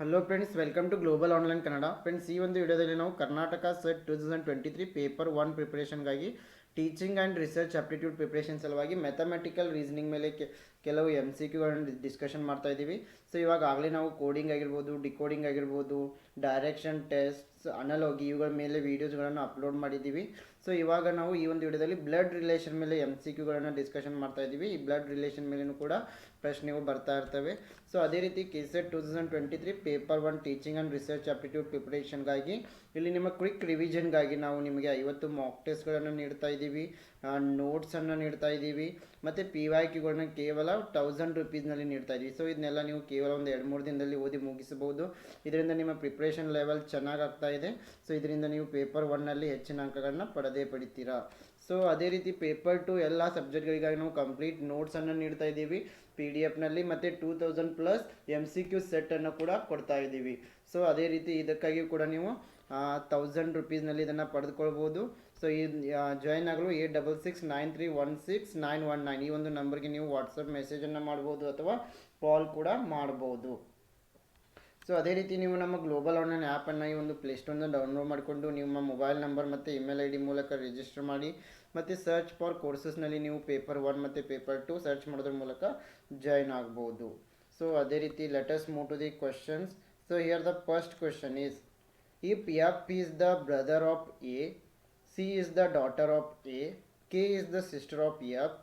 Hello friends welcome to global online Kannada friends ಈ ಒಂದು ವಿಡಿಯೋದಲ್ಲಿ ನಾವು Karnataka SET two thousand twenty three paper one ಪ್ರಿಪರೇಷನ್ಗಾಗಿ teaching and research aptitude preparation ಸಲುವಾಗಿ mathematical reasoning ಮೇಲೆ ಕೆಲವು M C ಕ್ಯೂಗಳನ್ನು discussion ಮಾಡ್ತಾ ಇದ್ದೀವಿ. ಸೊ ಇವಾಗ ಆಗಲೇ ನಾವು ಕೋಡಿಂಗ್ ಆಗಿರ್ಬೋದು ಡಿಕೋಡಿಂಗ್ ಆಗಿರ್ಬೋದು ಡೈರೆಕ್ಷನ್ ಟೆಸ್ಟ್ಸ್ ಅನಲೋಗಿ ಇವುಗಳ ಮೇಲೆ ವೀಡಿಯೋಸ್ಗಳನ್ನು ಅಪ್ಲೋಡ್ ಮಾಡಿದ್ದೀವಿ. ಸೊ ಇವಾಗ ನಾವು ಈ ಒಂದು ವಿಡಿಯೋದಲ್ಲಿ ಬ್ಲಡ್ ರಿಲೇಷನ್ ಮೇಲೆ ಎಂ ಸಿ ಕ್ಯೂಗಳನ್ನು ಡಿಸ್ಕಷನ್ ಮಾಡ್ತಾ ಇದ್ದೀವಿ. ಈ ಬ್ಲಡ್ ರಿಲೇಷನ್ ಮೇಲೂ ಕೂಡ ಪ್ರಶ್ನೆಗಳು ಬರ್ತಾ ಇರ್ತವೆ. ಸೊ ಅದೇ ರೀತಿ K SET two thousand twenty three paper one teaching and research aptitude ಪ್ರಿಪ್ರೇಷನ್ಗಾಗಿ ಇಲ್ಲಿ ನಿಮ್ಮ ಕ್ವಿಕ್ ರಿವಿಷನ್ಗಾಗಿ ನಾವು ನಿಮಗೆ ಐವತ್ತು ಮಾಕ್ ಟೆಸ್ಟ್ಗಳನ್ನು ನೀಡ್ತಾ ಇದ್ದೀವಿ. ನೋಟ್ಸನ್ನು ನೀಡ್ತಾ ಇದ್ದೀವಿ. ಮತ್ತು ಪಿ ವೈ ಕ್ಯೂಗಳನ್ನ ಕೇವಲ ತೌಸಂಡ್ ರುಪೀಸ್ನಲ್ಲಿ ನೀಡ್ತಾ ಇದ್ದೀವಿ. ಸೊ ಇದನ್ನೆಲ್ಲ ನೀವು ಕೇವಲ ಒಂದು ಎರಡು ಮೂರು ದಿನದಲ್ಲಿ ಓದಿ ಮುಗಿಸಬಹುದು. ಇದರಿಂದ ನಿಮ್ಮ ಪ್ರಿಪ್ರೇಷನ್ ಲೆವೆಲ್ ಚೆನ್ನಾಗಿ ಆಗ್ತಾ ಇದೆ. ಸೊ ಇದರಿಂದ ನೀವು ಪೇಪರ್ ಒನ್ನಲ್ಲಿ ಹೆಚ್ಚಿನ ಅಂಕಗಳನ್ನ ಪಡೆದೇ ಪಡಿತೀರಾ. ಸೊ ಅದೇ ರೀತಿ ಪೇಪರ್ ಟು ಎಲ್ಲ ಸಬ್ಜೆಕ್ಟ್ಗಳಿಗಾಗಿ ನಾವು ಕಂಪ್ಲೀಟ್ ನೋಟ್ಸನ್ನು ನೀಡ್ತಾ ಇದ್ದೀವಿ. ಪಿ ಡಿ ಎಫ್ನಲ್ಲಿ ಮತ್ತು two thousand plus M C Q ಸೆಟ್ಟನ್ನು ಕೂಡ ಕೊಡ್ತಾ ಇದ್ದೀವಿ. ಸೊ ಅದೇ ರೀತಿ ಇದಕ್ಕಾಗಿ ಕೂಡ ನೀವು ತೌಸಂಡ್ ರುಪೀಸ್ನಲ್ಲಿ ಇದನ್ನು ಪಡೆದುಕೊಳ್ಬೋದು. ಸೊ ಈ ಜಾಯಿನ್ ಆಗಲು eight double six nine three one six nine one nine ಈ ಒಂದು ನಂಬರ್ಗೆ ನೀವು ವಾಟ್ಸಪ್ ಮೆಸೇಜನ್ನು ಮಾಡ್ಬೋದು ಅಥವಾ ಕಾಲ್ ಕೂಡ ಮಾಡ್ಬೋದು. ಸೊ ಅದೇ ರೀತಿ ನೀವು ನಮ್ಮ ಗ್ಲೋಬಲ್ ಆನ್ಲೈನ್ ಆ್ಯಪನ್ನು ಈ ಒಂದು ಪ್ಲೇಸ್ಟೋರ್ನ ಡೌನ್ಲೋಡ್ ಮಾಡಿಕೊಂಡು ನಿಮ್ಮ ಮೊಬೈಲ್ ನಂಬರ್ ಮತ್ತು ಇಮೇಲ್ ಐ ಡಿ ಮೂಲಕ ರಿಜಿಸ್ಟರ್ ಮಾಡಿ. ಮತ್ತು ಸರ್ಚ್ ಫಾರ್ ಕೋರ್ಸಸ್ನಲ್ಲಿ ನೀವು ಪೇಪರ್ ಒನ್ ಮತ್ತು ಪೇಪರ್ ಟು ಸರ್ಚ್ ಮಾಡೋದ್ರ ಮೂಲಕ ಜಾಯಿನ್ ಆಗ್ಬೋದು. ಸೊ ಅದೇ ರೀತಿ let's move to the questions so here the first question is if F is the brother of A C is the daughter of A K is the sister of F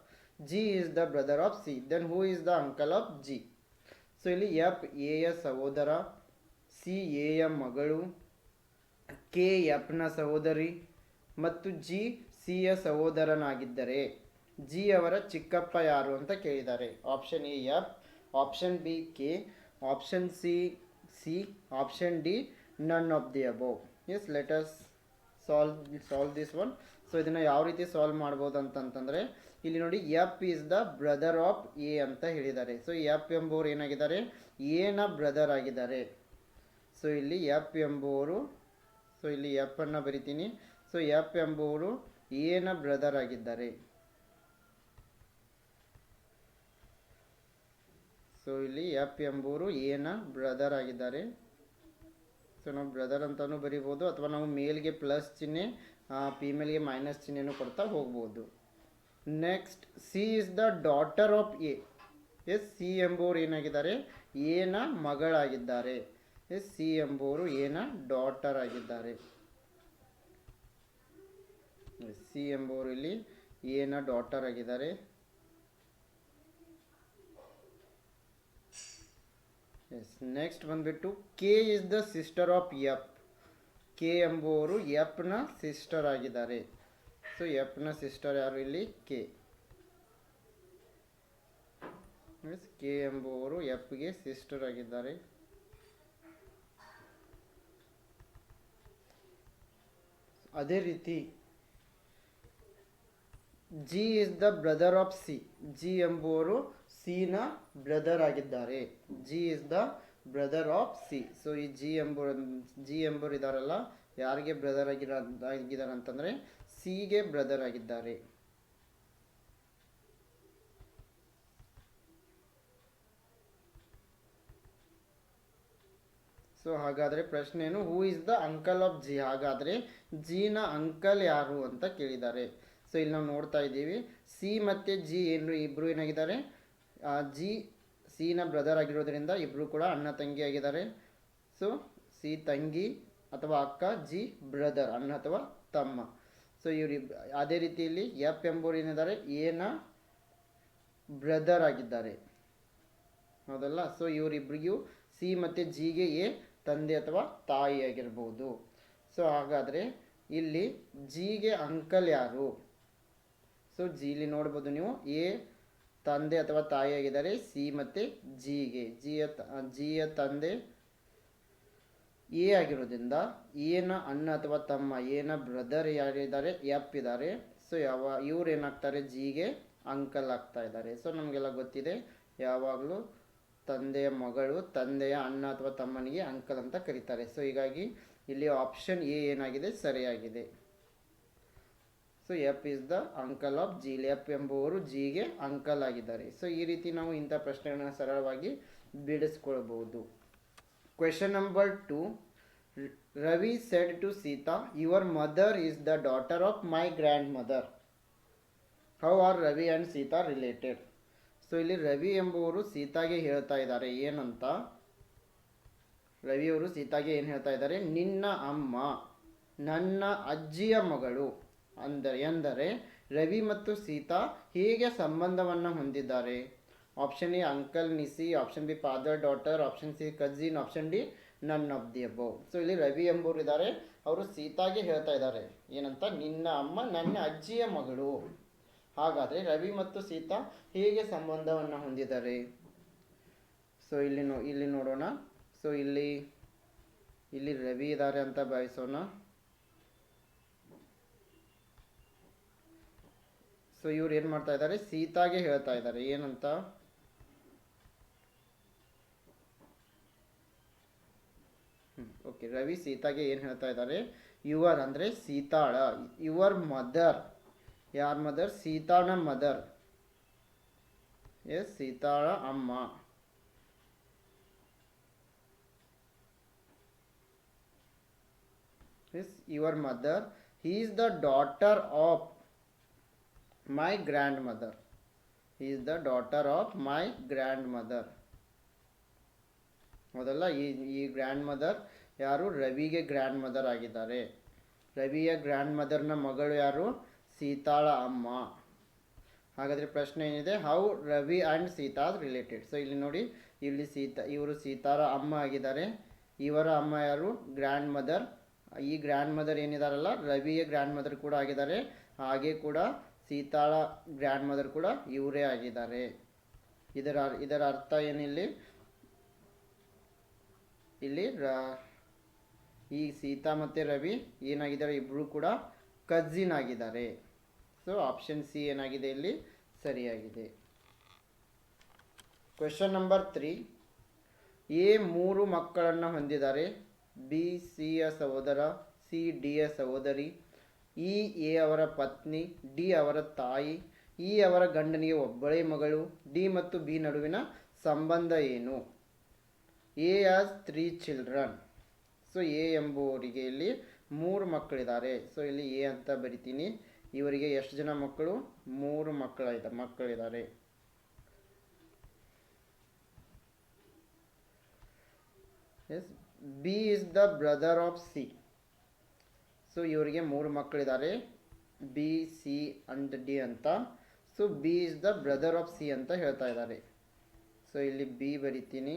G is the brother of C then who is the uncle of G so ಇಲ್ಲಿ F ಎಯ ಸಹೋದರ C ಎಯ ಮಗಳು K ಎಫ್ನ ಸಹೋದರಿ, ಮತ್ತು G ಸಿಯ ಸಹೋದರನಾಗಿದ್ದರೆ, G ಅವರ ಚಿಕ್ಕಪ್ಪ ಯಾರು ಅಂತ ಕೇಳಿದ್ದಾರೆ. Option A, F. Option B, K. Option C C. Option D, none of the above as letters solve solve this one so ಇದನ್ನು ಯಾವ ರೀತಿ ಸಾಲ್ವ್ ಮಾಡ್ಬೋದು ಅಂತಂತಂದರೆ, ಇಲ್ಲಿ ನೋಡಿ, F is the brother of A ಅಂತ ಹೇಳಿದ್ದಾರೆ. ಸೊ ಎಫ್ ಎಂಬುವರು ಏನಾಗಿದ್ದಾರೆ? ಎನ ಬ್ರದರ್ ಆಗಿದ್ದಾರೆ. ಸೊ ಇಲ್ಲಿ ಎಫ್ ಎಂಬುವರು ಸೊ ಇಲ್ಲಿ ಎಫ್ ಅನ್ನು ಬರಿತೀನಿ. ಸೊ ಎಫ್ ಎಂಬುವರು ಎನ ಬ್ರದರ್ ಆಗಿದ್ದಾರೆ? ಸೊ ಇಲ್ಲಿ ಎಫ್ ಎಂಬುವರು ಏನ ಬ್ರದರ್ ಆಗಿದ್ದಾರೆ? ಸೊ ನಾವು ಬ್ರದರ್ ಅಂತಲೂ ಬರಿಬೋದು, ಅಥವಾ ನಾವು ಮೇಲ್ಗೆ ಪ್ಲಸ್ ಚಿಹ್ನೆ ಫಿಮೇಲ್ಗೆ ಮೈನಸ್ ಚಿಹ್ನೆನೂ ಕೊಡ್ತಾ ಹೋಗ್ಬೋದು. Next C is the daughter of A yes C ಎಂಬುವರು ಏನಾಗಿದ್ದಾರೆ? ಏನ ಮಗಳಾಗಿದ್ದಾರೆ. ಎಸ್ ಸಿ ಎಂಬುವರು ಏನ ಡಾಟರ್ ಆಗಿದ್ದಾರೆ. ಸಿ ಎಂಬುವರು ಇಲ್ಲಿ ಎನ ಡಾಟರ್ ಆಗಿದ್ದಾರೆ. ಎಸ್, ನೆಕ್ಸ್ಟ್ ಬಂದ್ಬಿಟ್ಟು K is the sister of F. K ಎಂಬುವರು ಎಫ್ನ ಸಿಸ್ಟರ್ ಆಗಿದ್ದಾರೆ. ಸೊ ಎಫ್ನ ಸಿಸ್ಟರ್ ಯಾರು ಇಲ್ಲಿ? ಕೆ. ಎಸ್, ಕೆ ಎಂಬುವರು ಎಫ್ಗೆ ಸಿಸ್ಟರ್ ಆಗಿದ್ದಾರೆ. ಅದೇ ರೀತಿ G is the brother of C. G ಎಂಬುವರು ಸಿನ ಬ್ರದರ್ ಆಗಿದ್ದಾರೆ. G is the brother of C. So ಈ ಜಿ ಎಂಬ ಜಿ ಎಂಬರು ಇದಾರಲ್ಲ, ಯಾರಿಗೆ ಬ್ರದರ್ ಆಗಿರ, ಆಗಿದ್ದಾರೆ ಅಂತಂದರೆ ಸಿಗೆ ಬ್ರದರ್ ಆಗಿದ್ದಾರೆ. ಸೊ ಹಾಗಾದರೆ ಪ್ರಶ್ನೆ ಏನು who is the uncle of G ಹಾಗಾದರೆ ಜಿನ ಅಂಕಲ್ ಯಾರು ಅಂತ ಕೇಳಿದ್ದಾರೆ. ಸೊ ಇಲ್ಲಿ ನಾವು ನೋಡ್ತಾ ಇದ್ದೀವಿ. ಸಿ ಮತ್ತು ಜಿ ಏನು ಇಬ್ಬರು ಏನಾಗಿದ್ದಾರೆ? ಜಿ ಸಿನ ಬ್ರದರ್ ಆಗಿರೋದ್ರಿಂದ ಇಬ್ಬರು ಕೂಡ ಅಣ್ಣ ತಂಗಿ ಆಗಿದ್ದಾರೆ. ಸೊ ಸಿ ತಂಗಿ ಅಥವಾ ಅಕ್ಕ ಜಿ ಬ್ರದರ್ ಅಣ್ಣ ಅಥವಾ ತಮ್ಮ. ಸೊ ಇವ್ರು ಅದೇ ರೀತಿಯಲ್ಲಿ ಎಫ್ ಎಂಬುವರು ಏನಿದ್ದಾರೆ? ಏನ ಬ್ರದರ್ ಆಗಿದ್ದಾರೆ. ಹೌದಲ್ಲ? ಸೊ ಇವರಿಬ್ಬರಿಗೂ ಸಿ ಮತ್ತು ಜಿಗೆ ಎ ತಂದೆ ಅಥವಾ ತಾಯಿ ಆಗಿರ್ಬೋದು. ಸೊ ಹಾಗಾದರೆ ಇಲ್ಲಿ ಜಿಗೆ ಅಂಕಲ್ ಯಾರು? ಸೊ ಇಲ್ಲಿ ನೋಡ್ಬೋದು ನೀವು ಎ ತಂದೆ ಅಥವಾ ತಾಯಿ ಆಗಿದ್ದಾರೆ, ಸಿ ಮತ್ತು ಜಿಗೆ. ಜಿಯ ಜಿಯ ತಂದೆ ಎ ಆಗಿರೋದ್ರಿಂದ ಎನ ಅಣ್ಣ ಅಥವಾ ತಮ್ಮ, ಎನ ಬ್ರದರ್ ಯಾರಿದ್ದಾರೆ ಎಪ್ ಇದ್ದಾರೆ. ಸೊ ಯಾವ, ಇವ್ರು ಏನಾಗ್ತಾರೆ, ಜಿಗೆ ಅಂಕಲ್ ಆಗ್ತಾ ಇದ್ದಾರೆ. ಸೊ ನಮಗೆಲ್ಲ ಗೊತ್ತಿದೆ, ಯಾವಾಗಲೂ ತಂದೆಯ ಮಗಳು, ತಂದೆಯ ಅಣ್ಣ ಅಥವಾ ತಮ್ಮನಿಗೆ ಅಂಕಲ್ ಅಂತ ಕರೀತಾರೆ. ಸೊ ಹೀಗಾಗಿ ಇಲ್ಲಿ ಆಪ್ಷನ್ ಎ ಏನಾಗಿದೆ, ಸರಿಯಾಗಿದೆ. So F is the uncle of G F ಎಂಬುವರು ಜಿಗೆ ಅಂಕಲ್ ಆಗಿದ್ದಾರೆ. ಸೊ ಈ ರೀತಿ ನಾವು ಇಂಥ ಪ್ರಶ್ನೆಗಳನ್ನ ಸರಳವಾಗಿ ಬಿಡಿಸ್ಕೊಳ್ಬಹುದು. Question number two Ravi said to Sita your mother mother the daughter of my grandmother how are Ravi and Sita related so ಇಲ್ಲಿ ರವಿ ಎಂಬುವರು ಸೀತಾಗೆ ಹೇಳ್ತಾ ಇದ್ದಾರೆ. ಏನಂತ? ರವಿಯವರು ಸೀತಾಗೆ ಏನು ಹೇಳ್ತಾ ಇದ್ದಾರೆ? ನಿನ್ನ ಅಮ್ಮ ನನ್ನ ಅಜ್ಜಿಯ ಮಗಳು. ಅಂದರೆ ಎಂದರೆ ರವಿ ಮತ್ತು ಸೀತಾ ಹೇಗೆ ಸಂಬಂಧವನ್ನು ಹೊಂದಿದ್ದಾರೆ? Option A uncle niece option B father daughter option C cousin option D none of the above so ಇಲ್ಲಿ ರವಿ ಎಂಬುವರು ಇದ್ದಾರೆ. ಅವರು ಸೀತಾಗೆ ಹೇಳ್ತಾ ಇದ್ದಾರೆ. ಏನಂತ? ನಿನ್ನ ಅಮ್ಮ ನನ್ನ ಅಜ್ಜಿಯ ಮಗಳು. ಹಾಗಾದರೆ ರವಿ ಮತ್ತು ಸೀತಾ ಹೇಗೆ ಸಂಬಂಧವನ್ನು ಹೊಂದಿದ್ದಾರೆ? ಸೊ ಇಲ್ಲಿ ನೋ, ಇಲ್ಲಿ ನೋಡೋಣ. ಸೊ ಇಲ್ಲಿ ಇಲ್ಲಿ ರವಿ ಇದ್ದಾರೆ ಅಂತ ಭಾವಿಸೋಣ. ಸೊ ಇವ್ರು ಏನು ಮಾಡ್ತಾ ಇದ್ದಾರೆ ಸೀತಾಗೆ ಹೇಳ್ತಾ ಇದ್ದಾರೆ ಏನಂತ? ಓಕೆ ರವಿ ಸೀತಾಗೆ ಏನು ಹೇಳ್ತಾ ಇದ್ದಾರೆ ಯುವರ್ ಅಂದರೆ ಸೀತಾಳ. Your mother. ಯಾರ ಮದರ್? ಸೀತಾಳ ಮದರ್. ಎಸ್, ಸೀತಾಳ ಅಮ್ಮ. Yes, your mother. He is the daughter of my grandmother. He is the daughter of my grandmother. ಮೊದಲ ಈ ಈ ಗ್ರ್ಯಾಂಡ್ ಮದರ್ ಯಾರು? ರವಿಗೆ ಗ್ರ್ಯಾಂಡ್ ಮದರ್ ಆಗಿದ್ದಾರೆ. ರವಿಯ ಗ್ರ್ಯಾಂಡ್ ಮದರ್ನ ಮಗಳು ಯಾರು? ಸೀತಾಳ ಅಮ್ಮ. ಹಾಗಾದರೆ ಪ್ರಶ್ನೆ ಏನಿದೆ? How Ravi and Sita related so ಇಲ್ಲಿ ನೋಡಿ, ಇಲ್ಲಿ ಸೀತಾ, ಇವರು ಸೀತಾರ ಅಮ್ಮ ಆಗಿದ್ದಾರೆ. ಇವರ ಅಮ್ಮ ಯಾರು? ಗ್ರ್ಯಾಂಡ್ ಮದರ್ ಈ ಗ್ರ್ಯಾಂಡ್ ಮದರ್ ಏನಿದಾರಲ್ಲ? ರವಿಯ ಗ್ರ್ಯಾಂಡ್ ಮದರ್ ಕೂಡ ಆಗಿದ್ದಾರೆ. ಹಾಗೆ ಕೂಡ ಸೀತಾಳ ಗ್ರ್ಯಾಂಡ್ ಮದರ್ ಕೂಡ ಇವರೇ ಆಗಿದ್ದಾರೆ. ಇದರ ಇದರ ಅರ್ಥ ಏನಿಲ್ಲಿ? ಇಲ್ಲಿ ಈ ಸೀತಾ ಮತ್ತು ರವಿ ಏನಾಗಿದ್ದಾರೆ? ಇಬ್ಬರು ಕೂಡ ಕಜಿನ್ ಆಗಿದ್ದಾರೆ. ಸೊ ಆಪ್ಷನ್ ಸಿ ಏನಾಗಿದೆ ಇಲ್ಲಿ? ಸರಿಯಾಗಿದೆ. ಕ್ವೆಶನ್ ನಂಬರ್ ತ್ರೀ ಎ ಮೂರು ಮಕ್ಕಳನ್ನು ಹೊಂದಿದ್ದಾರೆ. ಬಿ ಸಿಯ ಸಹೋದರ, ಸಿ ಡಿಯ ಸಹೋದರಿ ಇ ಎ ಅವರ ಪತ್ನಿ, ಡಿ ಅವರ ತಾಯಿ, ಇ ಅವರ ಗಂಡನಿಗೆ ಒಬ್ಬಳೇ ಮಗಳು, ಡಿ ಮತ್ತು ಬಿ ನಡುವಿನ ಸಂಬಂಧ ಏನು? A has three children. So, A ಎಂಬುವರಿಗೆ ಇಲ್ಲಿ ಮೂರು ಮಕ್ಕಳಿದ್ದಾರೆ. ಸೊ, ಇಲ್ಲಿ ಎ ಅಂತ ಬರಿತೀನಿ. ಇವರಿಗೆ ಎಷ್ಟು ಜನ ಮಕ್ಕಳು? ಮೂರು ಮಕ್ಕಳ ಮಕ್ಕಳಿದ್ದಾರೆ. Yes, B is the brother of C. So ಇವರಿಗೆ ಮೂರು ಮಕ್ಕಳಿದ್ದಾರೆ ಬಿ ಸಿ ಅಂಡ್ ಡಿ ಅಂತ. So B is the brother of C ಅಂತ ಹೇಳ್ತಾ ಇದ್ದಾರೆ ಸೊ ಇಲ್ಲಿ ಬಿ ಬರಿತೀನಿ.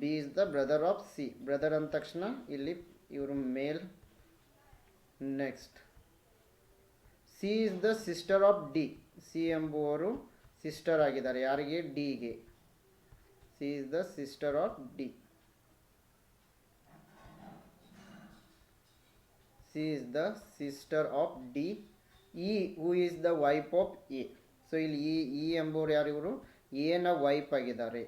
B is the brother of C brother ಅಂದ ತಕ್ಷಣ ಇಲ್ಲಿ ಇವರು male next C is the sister of D C ಎಂಬುವರು ಸಿಸ್ಟರ್ ಆಗಿದ್ದಾರೆ. ಯಾರಿಗೆ? ಡಿಗೆ C is the sister of D C is the sister of D E who is the wife of A so ಇಲ್ಲಿ E E ಎಂಬುವರು ಯಾರು ಇವರು? ಎನ wife ಆಗಿದ್ದಾರೆ.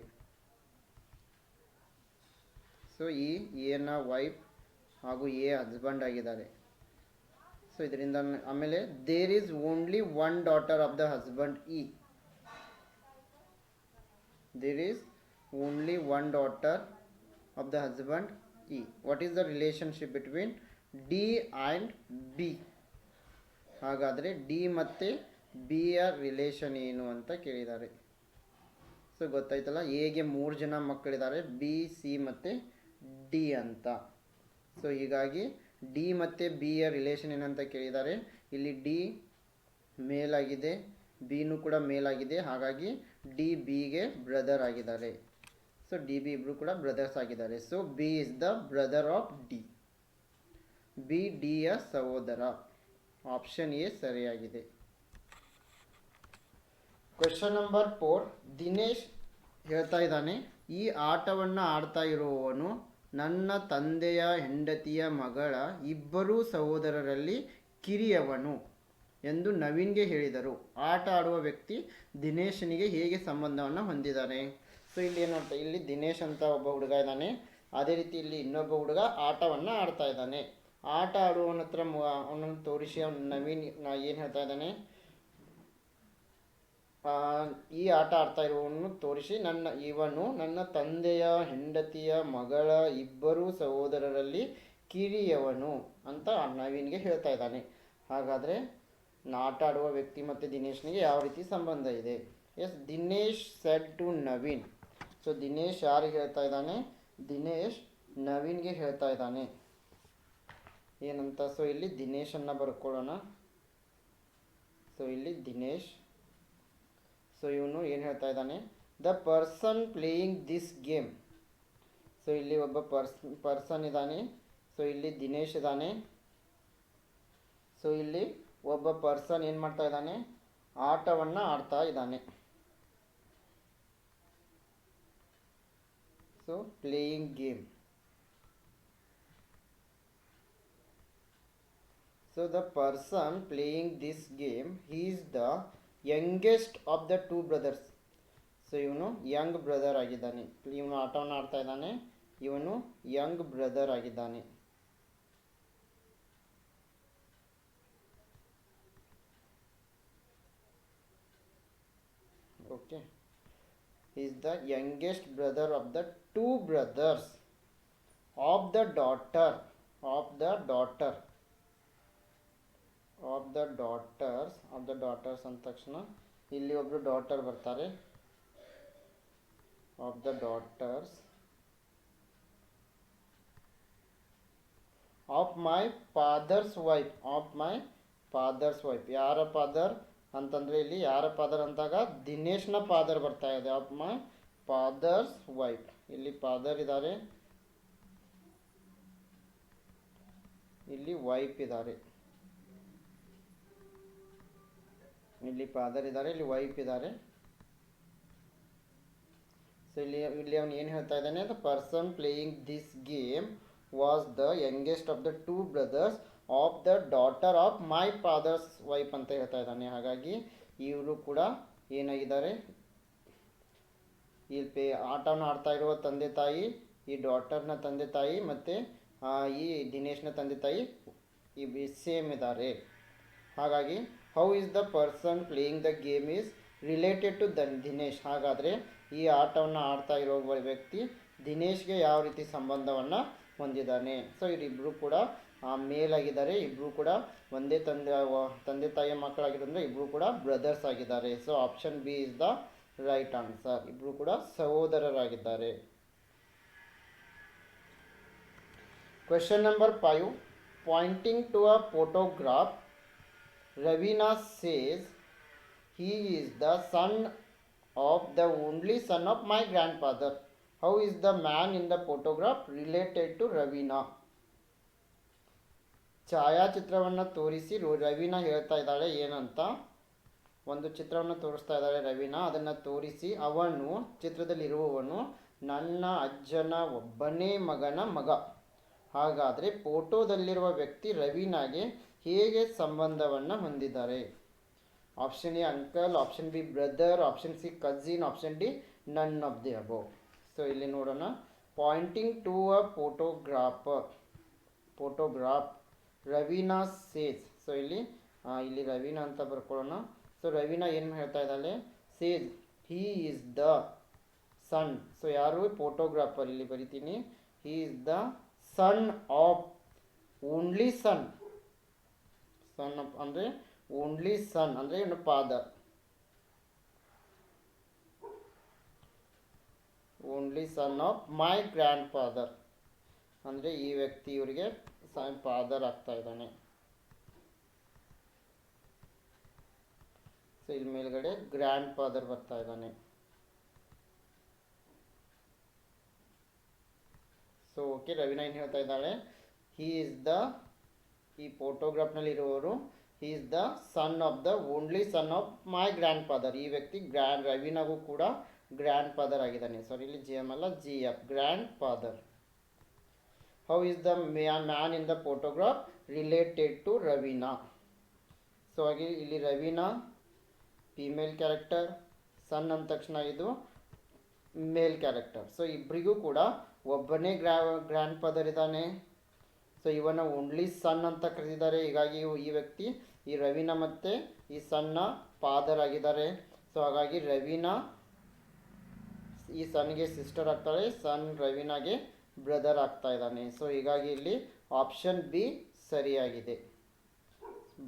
ಸೊ ಈ ಎನ ವೈಫ್ ಹಾಗೂ ಎ ಹಸ್ಬೆಂಡ್ ಆಗಿದ್ದಾರೆ. ಸೊ ಇದರಿಂದ ಆಮೇಲೆ there is only one daughter of the husband E there is only one daughter of the husband E what is the relationship between D and B ಹಾಗಾದರೆ D ಮತ್ತು ಯ relation ಏನು ಅಂತ ಕೇಳಿದ್ದಾರೆ. So ಗೊತ್ತಾಯ್ತಲ್ಲ? ಎಗೆ ಮೂರು ಜನ ಮಕ್ಕಳಿದ್ದಾರೆ. ಬಿ ಸಿ ಮತ್ತು ಡಿ ಅಂತ. ಸೊ ಹೀಗಾಗಿ ಡಿ ಮತ್ತು ಯ ರಿಲೇಷನ್ ಏನಂತ ಕೇಳಿದ್ದಾರೆ? ಇಲ್ಲಿ ಡಿ ಮೇಲಾಗಿದೆ ಬಿನೂ ಕೂಡ ಮೇಲಾಗಿದೆ. ಹಾಗಾಗಿ ಡಿ ಬಿಗೆ ಬ್ರದರ್ ಆಗಿದ್ದಾರೆ. ಸೊ ಡಿ ಬಿ ಇಬ್ಬರು ಕೂಡ ಬ್ರದರ್ಸ್ ಆಗಿದ್ದಾರೆ. So B is the brother of D B ಡಿಯ ಸಹೋದರ. ಆಪ್ಷನ್ ಎ ಸರಿಯಾಗಿದೆ. ಕ್ವೆಶನ್ ನಂಬರ್ ಫೋರ್ ದಿನೇಶ್ ಹೇಳ್ತಾ ಇದ್ದಾನೆ, ಈ ಆಟವನ್ನು ಆಡ್ತಾ ಇರುವವನು ನನ್ನ ತಂದೆಯ ಹೆಂಡತಿಯ ಮಗಳ ಇಬ್ಬರೂ ಸಹೋದರರಲ್ಲಿ ಕಿರಿಯವನು ಎಂದು ನವೀನ್ಗೆ ಹೇಳಿದರು. ಆಟ ಆಡುವ ವ್ಯಕ್ತಿ ದಿನೇಶನಿಗೆ ಹೇಗೆ ಸಂಬಂಧವನ್ನು ಹೊಂದಿದ್ದಾನೆ? ಸೊ ಇಲ್ಲಿ ಏನು ಇಲ್ಲಿ ದಿನೇಶ್ ಅಂತ ಒಬ್ಬ ಹುಡುಗ ಇದ್ದಾನೆ. ಅದೇ ರೀತಿ ಇಲ್ಲಿ ಇನ್ನೊಬ್ಬ ಹುಡುಗ ಆಟವನ್ನು ಆಡ್ತಾ ಇದ್ದಾನೆ. ಆಟ ಆಡುವವನ ಹತ್ರ ಅವನನ್ನು ತೋರಿಸಿ, ಅವ್ನು ನವೀನ್ ಏನು ಹೇಳ್ತಾ ಇದ್ದಾನೆ? ಈ ಆಟ ಆಡ್ತಾ ಇರುವವನು ತೋರಿಸಿ, ನನ್ನ ಇವನು ನನ್ನ ತಂದೆಯ ಹೆಂಡತಿಯ ಮಗಳ ಇಬ್ಬರು ಸಹೋದರರಲ್ಲಿ ಕಿರಿಯವನು ಅಂತ ನವೀನ್ಗೆ ಹೇಳ್ತಾ ಇದ್ದಾನೆ. ಹಾಗಾದರೆ ಆಟ ಆಡುವ ವ್ಯಕ್ತಿ ಮತ್ತು ದಿನೇಶ್ನಿಗೆ ಯಾವ ರೀತಿ ಸಂಬಂಧ ಇದೆ? Yes, Dinesh said to Naveen. So Dinesh ಯಾರಿಗೆ ಹೇಳ್ತಾ ಇದ್ದಾನೆ? ದಿನೇಶ್ ನವೀನ್ಗೆ ಹೇಳ್ತಾ ಇದ್ದಾನೆ. ಏನಂತ? ಸೊ ಇಲ್ಲಿ ದಿನೇಶನ್ನು ಬರ್ಕೊಳ್ಳೋಣ. ಸೊ ಇಲ್ಲಿ ದಿನೇಶ್. ಸೊ ಇವನು ಏನು ಹೇಳ್ತಾ ಇದ್ದಾನೆ? The person playing this game so ಇಲ್ಲಿ ಒಬ್ಬ ಪರ್ಸ್, ಪರ್ಸನ್ ಇದ್ದಾನೆ. ಸೊ ಇಲ್ಲಿ ದಿನೇಶ್ ಇದ್ದಾನೆ. ಸೊ ಇಲ್ಲಿ ಒಬ್ಬ ಪರ್ಸನ್ ಏನು ಮಾಡ್ತಾ ಇದ್ದಾನೆ? ಆಟವನ್ನು ಆಡ್ತಾ ಇದ್ದಾನೆ. So playing game So the person playing this game, he is the youngest of the two brothers. So ಇವನು ಯಂಗ್ ಬ್ರದರ್ ಆಗಿದ್ದಾನೆ. ಇವನು ಆಟವನ್ನು ಆಡ್ತಾ ಇದ್ದಾನೆ. ಇವನು ಯಂಗ್ ಬ್ರದರ್ ಆಗಿದ್ದಾನೆ. Okay is the youngest brother of the two brothers of the daughter of the daughter of the daughters of the daughters ಅಂದ ತಕ್ಷಣ ಇಲ್ಲಿ ಒಬ್ಬರು ಡಾಟರ್ ಬರ್ತಾರೆ. Of the daughters of my father's wife of my father's wife ಯಾರ father ಅಂತಂದ್ರೆ ಇಲ್ಲಿ ಯಾರ father ಅಂತಾಗ ದಿನೇಶ್ನ ಫಾದರ್ ಬರ್ತಾ ಇದೆ. ಆಫ್ ಮೈ ಫಾದರ್ಸ್ ವೈಫ್ ಇಲ್ಲಿ ಫಾದರ್ ಇದ್ದಾರೆ ಇಲ್ಲಿ ವೈಫ್ ಇದ್ದಾರೆ ಇಲ್ಲಿ ಫಾದರ್ ಇದ್ದಾರೆ ಇಲ್ಲಿ ವೈಫ್ ಇದ್ದಾರೆ. ಸೊ ಇಲ್ಲಿ ಇಲ್ಲಿ ಅವನು ಏನು ಹೇಳ್ತಾ ಇದ್ದಾನೆ the person playing this game was the youngest of the two brothers of the daughter of my father's wife ಅಂತ ಹೇಳ್ತಾ ಇದ್ದಾನೆ. ಹಾಗಾಗಿ, ಇವರು ಕೂಡ ಏನಾಗಿದ್ದಾರೆ? ಇಲ್ಲಿ ಪೇ ಆಟವನ್ನು ಆಡ್ತಾ ಇರುವ ತಂದೆ ತಾಯಿ, ಈ ಡಾಟರ್ನ ತಂದೆ ತಾಯಿ ಮತ್ತು ಈ ದಿನೇಶ್ನ ತಂದೆ ತಾಯಿ, ಈ ಸೇಮ್ ಇದ್ದಾರೆ. ಹಾಗಾಗಿ how is the person playing the game is related to then Dinesh ಹಾಗಾದರೆ ಈ ಆಟವನ್ನು ಆಡ್ತಾ ಇರೋ ವ್ಯಕ್ತಿ ದಿನೇಶ್ಗೆ ಯಾವ ರೀತಿ ಸಂಬಂಧವನ್ನು ಹೊಂದಿದ್ದಾನೆ? ಸೊ ಇವರಿಬ್ಬರು ಕೂಡ ಮೇಲಾಗಿದ್ದಾರೆ. ಇಬ್ಬರು ಕೂಡ ಒಂದೇ ತಂದೆ ತಂದೆ ತಾಯಿಯ ಮಕ್ಕಳಾಗಿರೋದ್ರಿಂದ ಇಬ್ಬರು ಕೂಡ ಬ್ರದರ್ಸ್ ಆಗಿದ್ದಾರೆ. So option B is the right answer ಇಬ್ಬರು ಕೂಡ ಸಹೋದರರಾಗಿದ್ದಾರೆ. Question number five pointing to a photograph Ravina says he is the son of the only son of my grandfather. How is the man in the photograph related to Ravina? ಛಾಯಾಚಿತ್ರವನ್ನು ತೋರಿಸಿ ರವೀನಾ ಹೇಳ್ತಾ ಇದ್ದಾಳೆ, ಏನಂತ ಒಂದು ಚಿತ್ರವನ್ನು ತೋರಿಸ್ತಾ ಇದ್ದಾಳೆ ರವೀನಾ ಅದನ್ನು ತೋರಿಸಿ ಅವನು, ಚಿತ್ರದಲ್ಲಿರುವವನು ನನ್ನ ಅಜ್ಜನ ಒಬ್ಬನೇ ಮಗನ ಮಗ ಹಾಗಾದರೆ ಫೋಟೋದಲ್ಲಿರುವ ವ್ಯಕ್ತಿ ರವೀನಾಗೆ ಹೇಗೆ ಸಂಬಂಧವನ್ನು ಹೊಂದಿದ್ದಾರೆ? Option A uncle option B brother option C cousin option D none of the above so ಇಲ್ಲಿ ನೋಡೋಣ. Pointing to a photographer photograph Ravina says. So ಇಲ್ಲಿ ಇಲ್ಲಿ ರವೀನಾ ಅಂತ ಬರ್ಕೊಳ್ಳೋಣ. ಸೊ ರವೀನಾ ಏನು ಹೇಳ್ತಾ ಇದ್ದಾಳೆ? Says he is the son so ಯಾರು? Photographer ಇಲ್ಲಿ ಬರಿತೀನಿ. He is the son of only son son ಅಂದರೆ ಓನ್ಲಿ ಸನ್ ಅಂದರೆ ಇವನು father only son of my grandfather ಅಂದರೆ ಈ ವ್ಯಕ್ತಿ ಇವರಿಗೆ ಫಾದರ್ ಆಗ್ತಾ ಇದ್ದಾನೆ. ಸೊ ಇಲ್ಲಿ ಮೇಲ್ಗಡೆ ಗ್ರ್ಯಾಂಡ್ ಫಾದರ್ ಬರ್ತಾ ಇದ್ದಾನೆ. ಸೊ ಓಕೆ ರವಿನಾ ಏನು ಹೇಳ್ತಾ ಇದ್ದಾಳೆ? ಹೀ ಈಸ್ ದ ಈ ಫೋಟೋಗ್ರಾಫ್ನಲ್ಲಿ ಇರುವವರು he is the son of the only son of my grandfather ಈ ವ್ಯಕ್ತಿ ಗ್ರ್ಯಾಂಡ್ ರವೀನಾಗೂ ಕೂಡ ಗ್ರ್ಯಾಂಡ್ ಫಾದರ್ ಆಗಿದ್ದಾನೆ. ಸಾರಿ ಇಲ್ಲಿ ಜಿ ಎಂ ಅಲ್ಲ G F grandfather how is the man in the photograph related to Ravina so ಹಾಗೆ ಇಲ್ಲಿ Raveena female character son ಅಂದ ತಕ್ಷಣ ಇದು ಮೇಲ್ ಕ್ಯಾರೆಕ್ಟರ್ ಸೊ ಇಬ್ಬರಿಗೂ ಕೂಡ ಒಬ್ಬನೇ ಗ್ರ್ಯಾ ಗ್ರ್ಯಾಂಡ್ ಫಾದರ್ ಇದ್ದಾನೆ. ಸೊ ಇವನ ಓನ್ಲಿ ಸನ್ ಅಂತ ಕರೆದಿದ್ದಾರೆ. ಹೀಗಾಗಿ ಈ ವ್ಯಕ್ತಿ, ಈ ರವೀನಾ ಮತ್ತೆ ಈ ಸಣ್ಣ ಫಾದರ್ ಆಗಿದ್ದಾರೆ. ಸೊ ಹಾಗಾಗಿ ರವೀನಾ ಈ ಸನ್ಗೆ ಸಿಸ್ಟರ್ ಆಗ್ತಾಳೆ ಸನ್ ರವೀನಾಗೆ ಬ್ರದರ್ ಆಗ್ತಾ ಇದ್ದಾನೆ. ಸೊ ಹೀಗಾಗಿ ಇಲ್ಲಿ ಆಪ್ಷನ್ ಬಿ ಸರಿಯಾಗಿದೆ.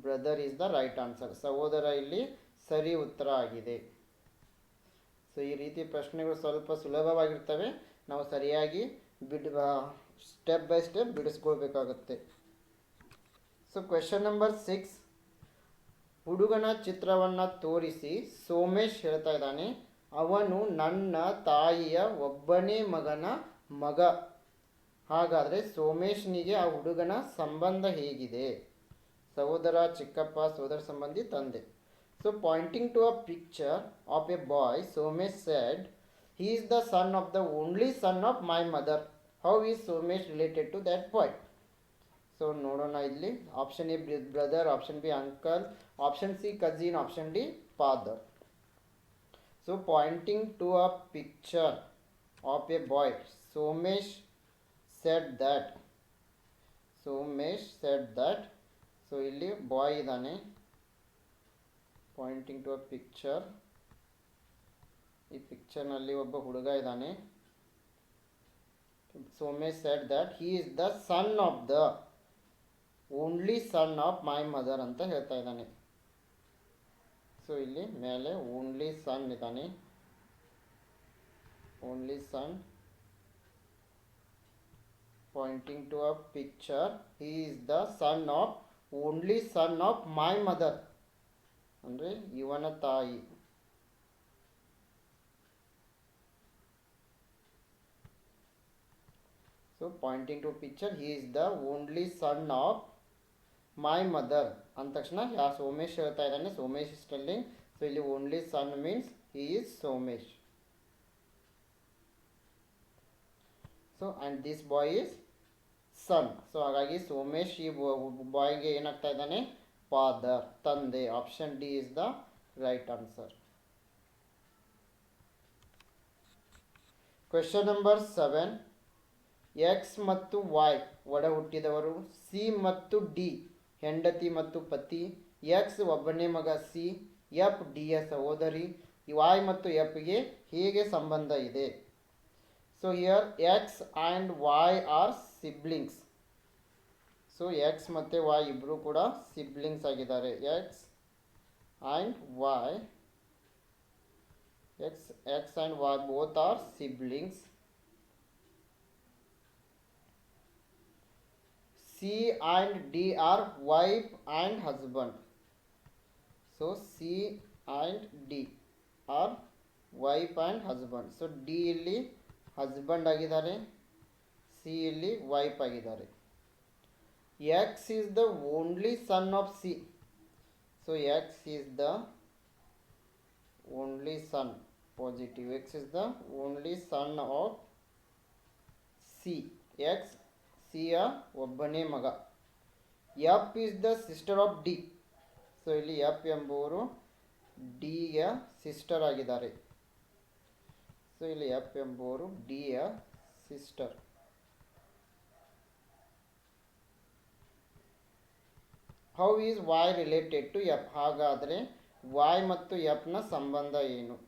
Brother is the right answer ಸಹೋದರ ಇಲ್ಲಿ ಸರಿ ಉತ್ತರ ಆಗಿದೆ. ಸೊ ಈ ರೀತಿ ಪ್ರಶ್ನೆಗಳು ಸ್ವಲ್ಪ ಸುಲಭವಾಗಿರ್ತವೆ. ನಾವು ಸರಿಯಾಗಿ ಬಿಡ್ ಸ್ಟೆಪ್ ಬೈ ಸ್ಟೆಪ್ ಬಿಡಿಸ್ಕೊಳ್ಬೇಕಾಗುತ್ತೆ. ಸೊ ಕ್ವೆಶನ್ ನಂಬರ್ ಸಿಕ್ಸ್ ಹುಡುಗನ ಚಿತ್ರವನ್ನು ತೋರಿಸಿ ಸೋಮೇಶ್ ಹೇಳ್ತಾ ಇದ್ದಾನೆ. ಅವನು ನನ್ನ ತಾಯಿಯ ಒಬ್ಬನೇ ಮಗನ ಮಗ. ಹಾಗಾದರೆ ಸೋಮೇಶ್ನಿಗೆ ಆ ಹುಡುಗನ ಸಂಬಂಧ ಹೇಗಿದೆ? ಸಹೋದರ, ಚಿಕ್ಕಪ್ಪ ಸೋದರ ಸಂಬಂಧಿ, ತಂದೆ. So pointing to a picture of a boy Somesh said he is the son of the only son of my mother how is Somesh related to that boy so ನೋಡೋಣ ಇಲ್ಲಿ. Option A brother option B uncle option C cousin option D father so pointing to a picture of a boy Somesh said that Somesh said that so ಇಲ್ಲಿ boy ಇದ್ದಾನೆ. Poynting to a picture ಈ ಪಿಕ್ಚರ್ನಲ್ಲಿ ಒಬ್ಬ ಹುಡುಗ ಇದ್ದಾನೆ. Somesh said that he is the son of the only son of my mother ಅಂತ ಹೇಳ್ತಾ ಇದ್ದಾನೆ so ಇಲ್ಲಿ ಮೇಲೆ ಓನ್ಲಿ ಸನ್ ಇದ್ದಾನೆ only son pointing to a picture he is the son of only son of my mother ಅಂದರೆ ಇವನ ತಾಯಿ. So pointing to picture he is the only son of my mother ಅಂದ ತಕ್ಷಣ yeah Somesh ಹೇಳ್ತಾ ಇದ್ದಾನೆ Somesh is telling so ಇಲ್ಲಿ only son means he is Somesh so and this boy is son so ಹಾಗಾಗಿ ಸೋಮೇಶ್ ಈ ಬಾಯ್ಗೆ ಏನಾಗ್ತಾ ಇದ್ದಾನೆ? ಫಾದರ್ ತಂದೆ. Option D is the right answer question number seven X ಮತ್ತು ವಾಯ್ ಒಡ ಹುಟ್ಟಿದವರು ಸಿ ಮತ್ತು ಡಿ ಹೆಂಡತಿ ಮತ್ತು ಪತಿ ಎಕ್ಸ್ ಒಬ್ಬನೇ ಮಗ ಸಿ ಎಫ್ ಡಿಯ ಸಹೋದರಿ ವಾಯ್ ಮತ್ತು ಎಫ್ಗೆ ಹೇಗೆ ಸಂಬಂಧ ಇದೆ? So here X and Y are siblings so X ಮತ್ತು ವಾಯ್ ಇಬ್ಬರು ಕೂಡ ಸಿಬ್ಲಿಂಗ್ಸ್ ಆಗಿದ್ದಾರೆ. X and Y X X and Y both are siblings C and D are wife and husband. So, C and D are wife and husband. So, D ಇಲ್ಲಿ husband ಆಗಿದ್ದಾರೆ C ಇಲ್ಲಿ wife ಆಗಿದ್ದಾರೆ X is the only son of C so X is the only son positive X is the only son of C X ಸಿಯ ಒಬ್ಬನೇ ಮಗ. F is the sister of D. So, ಇಲ್ಲಿ F ಎಂಬುವರು ಡಿಯ sister ಆಗಿದ್ದಾರೆ. So, ಇಲ್ಲಿ F ಎಂಬುವರು ಡಿಯ sister. How is Y related to F ಹಾಗಾದರೆ ವಾಯ್ ಮತ್ತು ಎಫ್ನ ಸಂಬಂಧ ಏನು?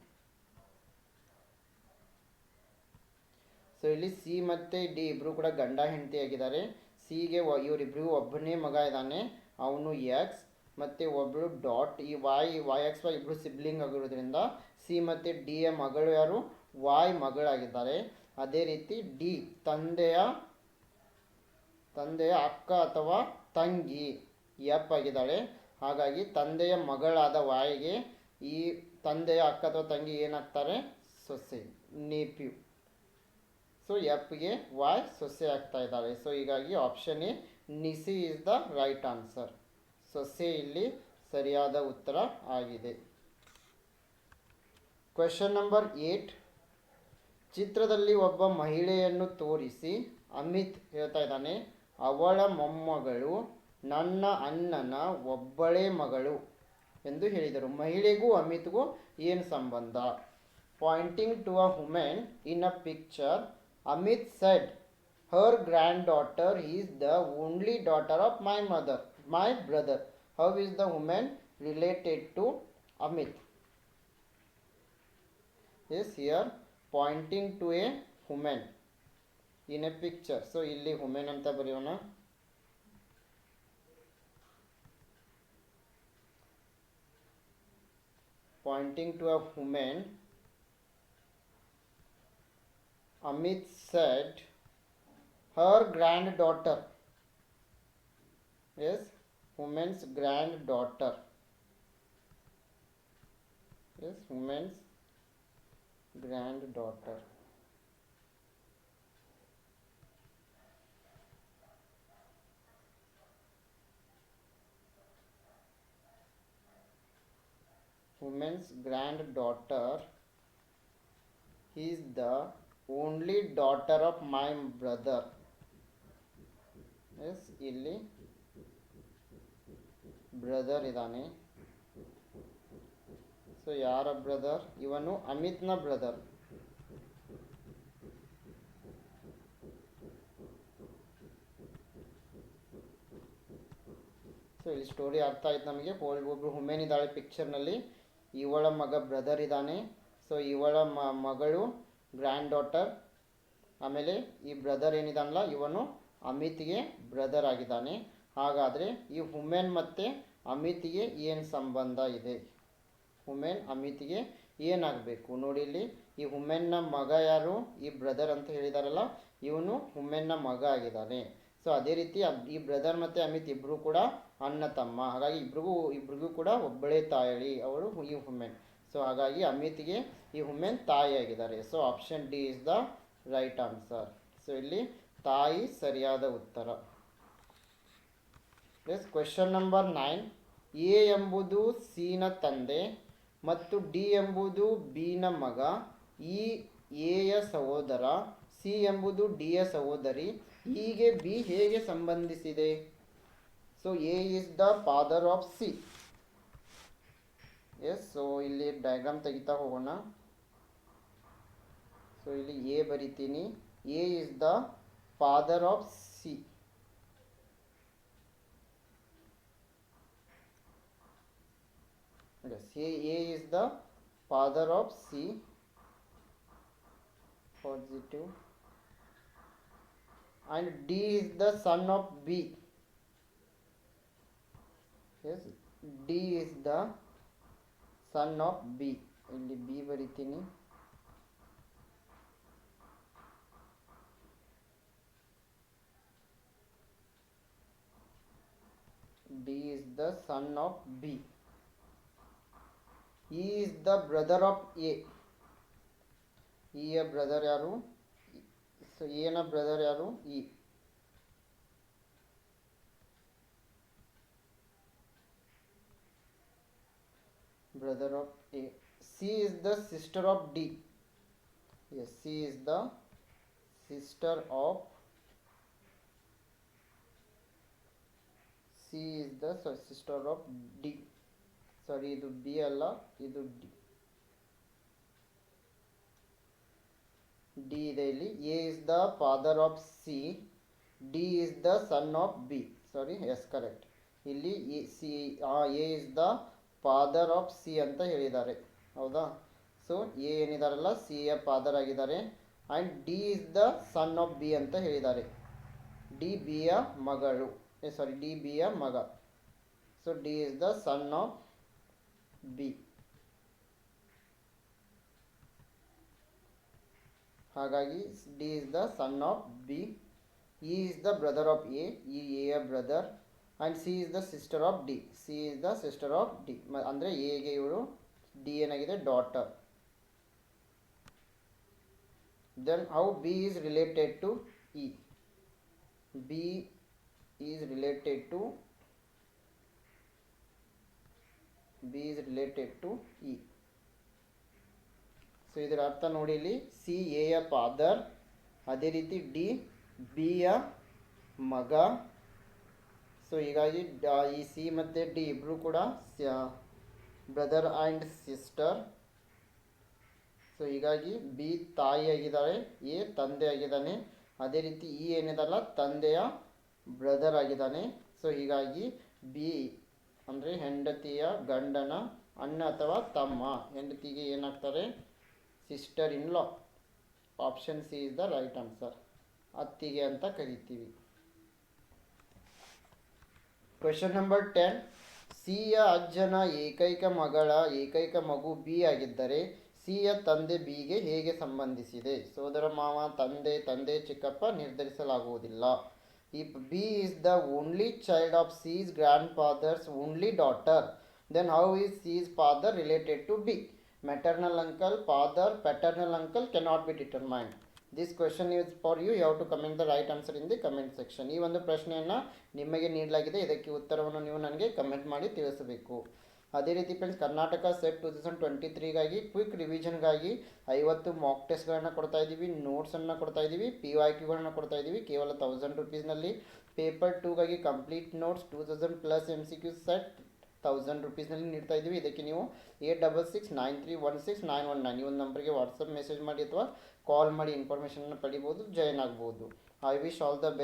ಸೊ ಇಲ್ಲಿ ಸಿ ಮತ್ತು ಡಿ ಇಬ್ಬರು ಕೂಡ ಗಂಡ ಹೆಂಡತಿ ಆಗಿದ್ದಾರೆ. ಸಿಗೆ ಇವರಿಬ್ಬರಿಗೂ ಒಬ್ಬನೇ ಮಗ ಇದ್ದಾನೆ. ಅವನು ಎಕ್ಸ್ ಮತ್ತು ಒಬ್ಬಳು ಡಾಟ್, ಈ ವಾಯ್ ವಾಯ್ ಎಕ್ಸ್ ವೈ ಇಬ್ಬರು ಸಿಬ್ಲಿಂಗ್ ಆಗಿರೋದ್ರಿಂದ ಸಿ ಮತ್ತು ಯ ಮಗಳು ಯಾರು? ವಾಯ್ ಮಗಳಾಗಿದ್ದಾರೆ. ಅದೇ ರೀತಿ ಡಿ ತಂದೆಯ ತಂದೆಯ ಅಕ್ಕ ಅಥವಾ ತಂಗಿ ಎಪ್ ಆಗಿದ್ದಾಳೆ. ಹಾಗಾಗಿ ತಂದೆಯ ಮಗಳಾದ ವಾಯಿಗೆ ಈ ತಂದೆಯ ಅಕ್ಕ ಅಥವಾ ತಂಗಿ ಏನಾಗ್ತಾರೆ ಸೊಸೆ, ನೇಪ್ಯೂ. ಸೊ ಎಫ್ಗೆ ವಾಯ್ ಸೊಸೆ ಆಗ್ತಾ ಇದ್ದಾಳೆ. ಸೊ ಹೀಗಾಗಿ option A ನಿಸಿ is the right answer ಸೊಸೆ ಇಲ್ಲಿ ಸರಿಯಾದ ಉತ್ತರ ಆಗಿದೆ. ಕ್ವೆಶನ್ ನಂಬರ್ ಏಟ್ ಚಿತ್ರದಲ್ಲಿ ಒಬ್ಬ ಮಹಿಳೆಯನ್ನು ತೋರಿಸಿ, ಅಮಿತ್ ಹೇಳ್ತಾ ಇದ್ದಾನೆ, ಅವಳ ಮೊಮ್ಮಗಳು ನನ್ನ ಅಣ್ಣನ ಒಬ್ಬಳೇ ಮಗಳು ಎಂದು ಹೇಳಿದರು. ಮಹಿಳೆಗೂ ಅಮಿತ್ಗೂ ಏನು ಸಂಬಂಧ? Pointing to a women in a picture Amit said her grand daughter is the only daughter of my mother my brother how is the women related to Amit is here pointing to a woman in a picture so ಇಲ್ಲಿ woman ಅಂತ ಬರೆಯೋಣ pointing to a woman Amit said her granddaughter. Yes woman's granddaughter. Yes woman's granddaughter. Woman's granddaughter is the only daughter of my brother S ಇಲ್ಲಿ brother ಇದ್ದಾನೆ. So ಯಾರ brother ಇವನು ಅಮಿತ್ನ brother so ಇಲ್ಲಿ story ಅರ್ಥ ಆಯ್ತು ನಮಗೆ. ಒಬ್ಬರು ಹುಮೇನ್ ಇದ್ದಾಳೆ ಪಿಕ್ಚರ್ನಲ್ಲಿ ಇವಳ ಮಗ ಬ್ರದರ್ ಇದ್ದಾನೆ. ಸೊ ಇವಳ ಮಗಳು ಗ್ರ್ಯಾಂಡ್ ಡಾಟರ್ ಆಮೇಲೆ ಈ ಬ್ರದರ್ ಏನಿದಾನಲ್ಲ, ಇವನು ಅಮಿತ್ಗೆ ಬ್ರದರ್ ಆಗಿದ್ದಾನೆ. ಹಾಗಾದರೆ ಈ ಹುಮೆನ್ ಮತ್ತು ಅಮಿತ್ಗೆ ಏನು ಸಂಬಂಧ ಇದೆ? ಹುಮೆನ್ ಅಮಿತ್ಗೆ ಏನಾಗಬೇಕು? ನೋಡಿ ಇಲ್ಲಿ, ಈ ಹುಮೆನ್ನ ಮಗ ಯಾರು? ಈ ಬ್ರದರ್ ಅಂತ ಹೇಳಿದಾರಲ್ಲ, ಇವನು ಹುಮೆನ್ನ ಮಗ ಆಗಿದ್ದಾನೆ. ಸೊ ಅದೇ ರೀತಿ ಈ ಬ್ರದರ್ ಮತ್ತು ಅಮಿತ್ ಇಬ್ಬರು ಕೂಡ ಅಣ್ಣ ತಮ್ಮ ಹಾಗಾಗಿ ಇಬ್ರಿಗೂ ಇಬ್ರಿಗೂ ಕೂಡ ಒಬ್ಬಳೇ ತಾಯಿ ಅವಳು ಈ ಹುಮೆನ್ ಸೊ ಹಾಗಾಗಿ ಅಮಿತ್ಗೆ ಈ woman ತಾಯಿಯಾಗಿದ್ದಾರೆ. So option D is the right answer so ಇಲ್ಲಿ ತಾಯಿ ಸರಿಯಾದ ಉತ್ತರ. S question number nine A ಎಂಬುದು ಸಿನ ತಂದೆ ಮತ್ತು ಡಿ ಎಂಬುದು ಬಿನ ಮಗ. ಈ ಎಯ ಸಹೋದರ ಸಿ ಎಂಬುದು ಡಿಯ ಸಹೋದರಿ. ಹೀಗೆ ಬಿ ಹೇಗೆ ಸಂಬಂಧಿಸಿದೆ? So A is the father of C S so ಇಲ್ಲಿ ಡಯಾಗ್ರಾಮ್ ತೆಗಿತಾ ಹೋಗೋಣ ಸೊ ಇಲ್ಲಿ ಎ ಬರಿತೀನಿ A is the father of C Yes, A, A is the father of C. Positive. And D is the son of B. Yes, D is the son of B. ಇಲ್ಲಿ B ಬರಿತೀನಿ D is the son of B. E is the brother of A ಇಯ brother ಯಾರು? So ಎನ brother ಯಾರು? E brother of A C is the sister of D yes C is the sister of C is the sister of D sorry ಇದು B ಅಲ್ಲ ಇದು D D ಇದೆ ಇಲ್ಲಿ A is the father of C D is the son of B sorry yes correct ಇಲ್ಲಿ A C A is the father of C ಅಂತ ಹೇಳಿದ್ದಾರೆ. ಹೌದಾ? So A ಏನಿದಾರಲ್ಲ? ಸಿ ಯ ಫಾದರ್ ಆಗಿದ್ದಾರೆ. And D is the son of B ಅಂತ ಹೇಳಿದ್ದಾರೆ. D B ಬಿಯ ಮಗಳು. ಸಾರಿ ಡಿ ಬಿ ಯ ಮಗ. So D is the son of B ಹಾಗಾಗಿ D is the son of B E is the brother of A E A brother and C is the sister of D C is the sister of D ಅಂದರೆ ಎಗೆ ಇವಳು D ಏನಾಗಿದೆ? Daughter then how B is related to E B is related to B is related to E so ಇದರ ಅರ್ಥ ನೋಡಿ ಇಲ್ಲಿ. C A father ಅದೇ ರೀತಿ ಡಿ ಬಿಯ ಮಗ ಸೊ ಹೀಗಾಗಿ ಈ ಸಿ ಮತ್ತು ಡಿ ಇಬ್ಬರು ಕೂಡ ಬ್ರದರ್ ಆ್ಯಂಡ್ ಸಿಸ್ಟರ್ ಸೊ ಹೀಗಾಗಿ ಬಿ ತಾಯಿ ಆಗಿದ್ದಾಳೆ ಎ ತಂದೆ ಆಗಿದ್ದಾನೆ. ಅದೇ ರೀತಿ ಇ ಏನಿದಲ್ಲ, ತಂದೆಯ ಬ್ರದರ್ ಆಗಿದ್ದಾನೆ. ಸೊ ಹೀಗಾಗಿ ಬಿ ಅಂದರೆ ಹೆಂಡತಿಯ ಗಂಡನ ಅಣ್ಣ ಅಥವಾ ತಮ್ಮ, ಹೆಂಡತಿಗೆ ಏನಾಗ್ತಾರೆ? Sister in law option C is the right answer ಅತ್ತಿಗೆ ಅಂತ ಕರಿತೀವಿ. ಕ್ವೆಶನ್ ನಂಬರ್ ಟೆನ್ ಯ ಅಜ್ಜನ ಏಕೈಕ ಮಗಳ ಏಕೈಕ ಮಗು ಬಿ ಆಗಿದ್ದರೆ ಸಿಯ ತಂದೆ ಬಿಗೆ ಹೇಗೆ ಸಂಬಂಧಿಸಿದೆ? ಸೋದರ ಮಾವ, ತಂದೆ ತಂದೆ ಚಿಕ್ಕಪ್ಪ ನಿರ್ಧರಿಸಲಾಗುವುದಿಲ್ಲ. If B is the only child of C's grandfather's only daughter then how is C's father related to B maternal uncle father paternal uncle cannot be determined this question is for you ಯಾವ to comment the right answer in the comment section ಈ ಒಂದು ಪ್ರಶ್ನೆಯನ್ನು ನಿಮಗೆ ನೀಡಲಾಗಿದೆ. ಇದಕ್ಕೆ ಉತ್ತರವನ್ನು ನೀವು ನನಗೆ ಕಮೆಂಟ್ ಮಾಡಿ ತಿಳಿಸಬೇಕು. ಅದೇ ರೀತಿ friends Karnataka set two thousand twenty ತ್ರೀಗಾಗಿ quick ರಿವಿಷನ್ಗಾಗಿ ಐವತ್ತು ಮಾಕ್ ಟೆಸ್ಟ್ಗಳನ್ನು ಕೊಡ್ತಾ ಇದ್ದೀವಿ. ನೋಟ್ಸನ್ನು ಕೊಡ್ತಾ ಇದ್ದೀವಿ. ಪಿ ವೈ ಕ್ಯೂಗಳನ್ನು ಕೊಡ್ತಾ ಇದ್ದೀವಿ. ಕೇವಲ ತೌಸಂಡ್ ರುಪೀಸ್ನಲ್ಲಿ paper ಟೂಗಾಗಿ complete notes two thousand plus M C Q set thousand ರುಪೀಸ್ನಲ್ಲಿ ನೀಡ್ತಾ ಇದ್ದೀವಿ. ಇದಕ್ಕೆ ನೀವು eight double six nine three one six nine one nine ಈ ಒಂದು ನಂಬರ್ಗೆ ವಾಟ್ಸಪ್ ಮೆಸೇಜ್ ಮಾಡಿ ಅಥವಾ ಕಾಲ್ ಮಾಡಿ ಇನ್ಫಾರ್ಮೇಷನ್ನ ಪಡಿಬೋದು ಜಾಯ್ನ್ ಆಗ್ಬೋದು. I wish all the best